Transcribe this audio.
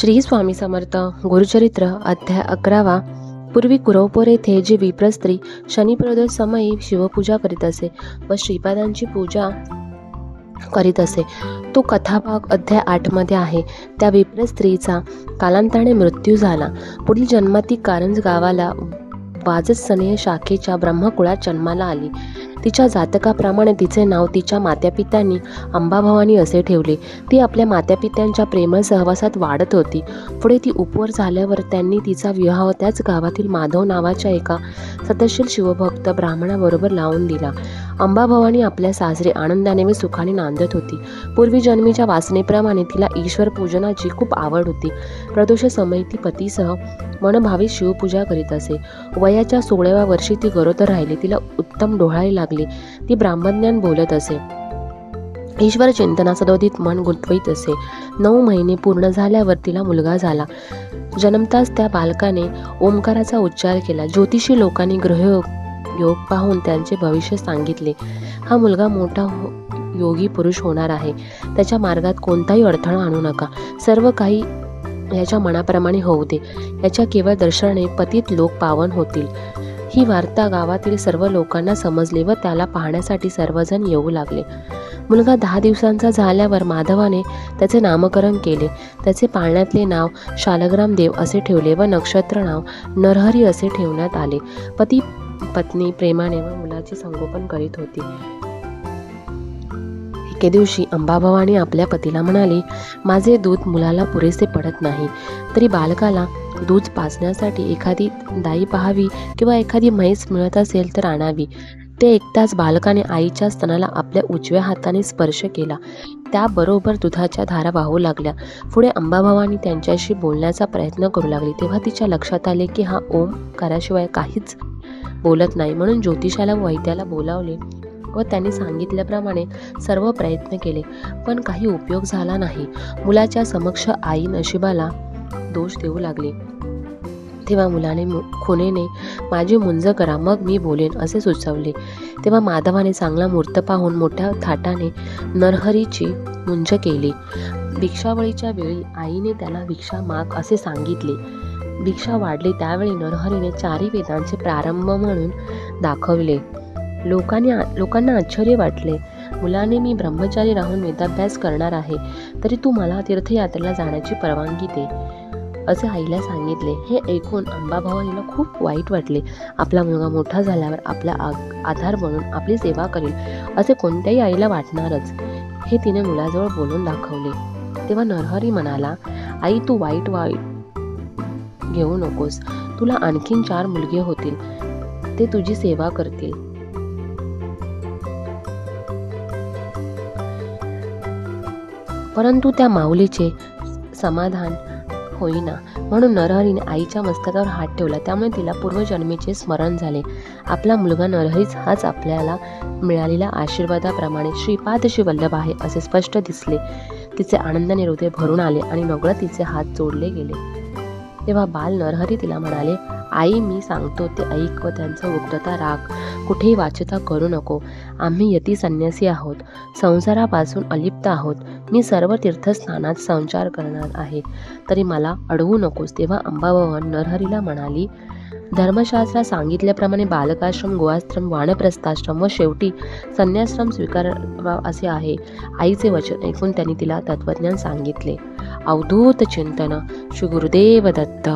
श्री स्वामी समर्थ गुरुचरित्र अध्याय अकरावा. पूर्वी कुरवपूर येथे जी विप्र स्त्री शनिप्रदोष समयी शिवपूजा करीत असे व श्रीपादांची पूजा करीत असे. तो कथाभाग अध्याय आठमध्ये आहे. त्या विप्र स्त्रीचा कालांतराने मृत्यू झाला. पुढील जन्मात ती कारंज गावाला वाजत सनेह शाखेच्या ब्रह्मकुळात जन्माला आली. तिच्या जातकाप्रमाणे तिचे नाव तिच्या मात्यापित्यांनी अंबाभवानी असे ठेवले. ती आपल्या मात्यापित्यांच्या प्रेमळ सहवासात वाढत होती. पुढे ती उपवर झाल्यावर त्यांनी तिचा विवाह त्याच गावातील माधव नावाच्या एका सतशील शिवभक्त ब्राह्मणाबरोबर लावून दिला. अंबाभवानी आपल्या सासरे आनंदाने व सुखाने नांदत होती. पूर्वी जन्मीच्या वासनेप्रमाणे तिला ईश्वर पूजनाची खूप आवड होती. प्रदोष समयी ती पतीसह मनभावी शिवपूजा करीत असे. वयाच्या सोळाव्या वर्षी ती गरोदर राहिली. तिला उत्तम डोहाळे लागले. ती ब्राह्मज्ञान बोलत असे. ईश्वर चिंतना सदोदित मन गुंतवीत असे. नऊ महिने पूर्ण झाल्यावर तिला मुलगा झाला. जन्मताच त्या बालकाने ओंकाराचा उच्चार केला. ज्योतिषी लोकांनी ग्रहयोग योग पाहून त्यांचे भविष्य सांगितले. हा मुलगा मोठा हो योगी पुरुष होणार आहे. त्याच्या मार्गात कोणताही अडथळा आणू नका. सर्व काही याच्या मनाप्रमाणे होऊ दे. याच्या केवळ दर्शनाने पतित लोक पावन होतील. ही वार्ता गावातील सर्व लोकांना समजली व त्याला पाहण्यासाठी सर्वजण येऊ लागले. मुलगा दहा दिवसांचा झाल्यावर माधवाने त्याचे नामकरण केले. त्याचे पाळण्यातले नाव शालग्राम देव असे ठेवले व नक्षत्र नाव नरहरी असे ठेवण्यात आले. पती पत्नी प्रेमाने व मुलाचे संगोपन करीत होती. एके दिवशी अंबाभवानी आपल्या पतीला म्हणाली माझे दूध मुलाला पुरेसे पडत नाही. तरी बालकाला दूध पाजण्यासाठी एखादी दाई पाहावी किंवा एखादी म्हैस मिळत असेल तर आणावी. ते एकताच बालकाने आईच्या स्तनाला आपल्या उजव्या हाताने स्पर्श केला. त्याबरोबर दुधाच्या धारा वाहू लागल्या. पुढे अंबाभवानी त्यांच्याशी बोलण्याचा प्रयत्न करू लागली तेव्हा तिच्या लक्षात आले की हा ओम कराशिवाय काहीच बोलत नाही म्हणून ज्योतिषाला वैद्याला बोलावले व त्यांनी सांगितल्याप्रमाणे सर्व प्रयत्न केले. पण काही उपयोग झाला नाही. मुलाच्या समक्ष आई नशिबाला दोष देऊ लागली. तेव्हा मुलाने मु- खुनेने माझी मुंज करा मग मी बोलेन असे सुचवले. तेव्हा माधवाने चांगला मूर्त पाहून मोठ्या थाटाने नरहरीची मुंज केली. भिक्षावळीच्या वेळी आईने त्याला भिक्षा माग असे सांगितले. भिक्षा वाढली त्यावेळी नरहरीने चारी वेदांचे प्रारंभ म्हणून दाखवले. लोकांनी लोकांना आश्चर्य वाटले. मुलाने मी ब्रह्मचारी राहून वेदाभ्यास करणार आहे तरी तू मला तीर्थयात्रेला जाण्याची परवानगी दे असे आईला सांगितले. हे ऐकून अंबाभवानीला खूप वाईट वाटले. आपला मुलगा मोठा झाल्यावर आपला आग- आधार बनून आपली सेवा करेल असे कोणत्याही आईला वाटणारच. हे तिने मुलाजवळ बोलून दाखवले. तेव्हा नरहरी म्हणाला आई तू वाईट वाईट घेऊ नकोस. तुला आणखीन चार मुलगे होतील. ते तुझी सेवा करतील. परंतु त्या माऊलीचे समाधान होईना. म्हणून नरहरीने आईच्या मस्तकावर हात ठेवला. त्यामुळे तिला पूर्वजन्मीचे स्मरण झाले. आपला मुलगा नरहरीच हाच आपल्याला मिळालेल्या आशीर्वादाप्रमाणे श्रीपाद वल्लभ आहे असे स्पष्ट दिसले. तिचे आनंदाने हृदय भरून आले आणि नकळत तिचे हात जोडले गेले. तेव्हा बाल नरहरी तिला म्हणाले आई मी सांगतो ते ऐक व त्यांचा उग्रता राग. कुठेही वाचता करू नको. आम्ही यती संन्यासी आहोत. संसारापासून अलिप्त आहोत. मी सर्व तीर्थस्थानात संचार करणार आहे. तरी मला अडवू नकोस. तेव्हा अंबाभवन नरहरीला म्हणाली धर्मशास्त्रात सांगितल्याप्रमाणे बालकाश्रम गोवाश्रम वानप्रस्थाश्रम व शेवटी संन्याश्रम स्वीकारावा असे आहे. आईचे वचन ऐकून त्यांनी तिला तत्वज्ञान सांगितले. अवधूत चिंतन श्री गुरुदेव दत्त.